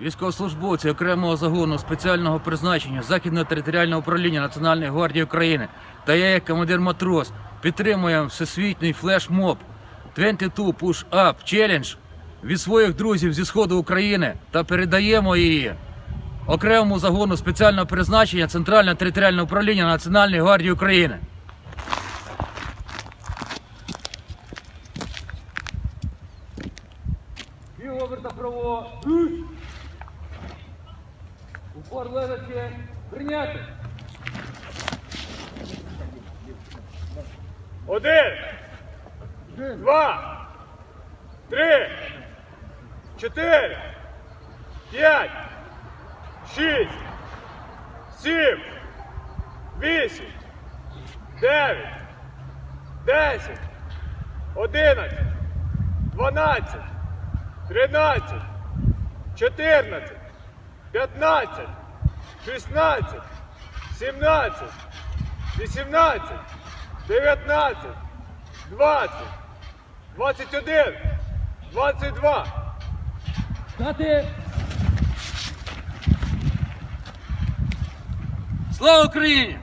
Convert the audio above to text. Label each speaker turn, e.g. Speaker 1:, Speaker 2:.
Speaker 1: військовослужбовці окремого загону спеціального призначення Західного територіального управління Національної гвардії України та я, як командир матрос, підтримуємо всесвітній флешмоб 22 Push Up Challenge від своїх друзів зі сходу України та передаємо її окремому загону спеціального призначення Центрального територіального управління Національної гвардії України. Право. Упор лежачи. Прийняти.
Speaker 2: Один, два, три, чотири, п'ять, шість, сім, вісім, дев'ять, десять, одинадцять, дванадцять, тринадцять, чотирнадцять, п'ятнадцять, шістнадцять, сімнадцять, вісімнадцять. 19, 20, 21, 22.
Speaker 1: Стати. Слава Україні!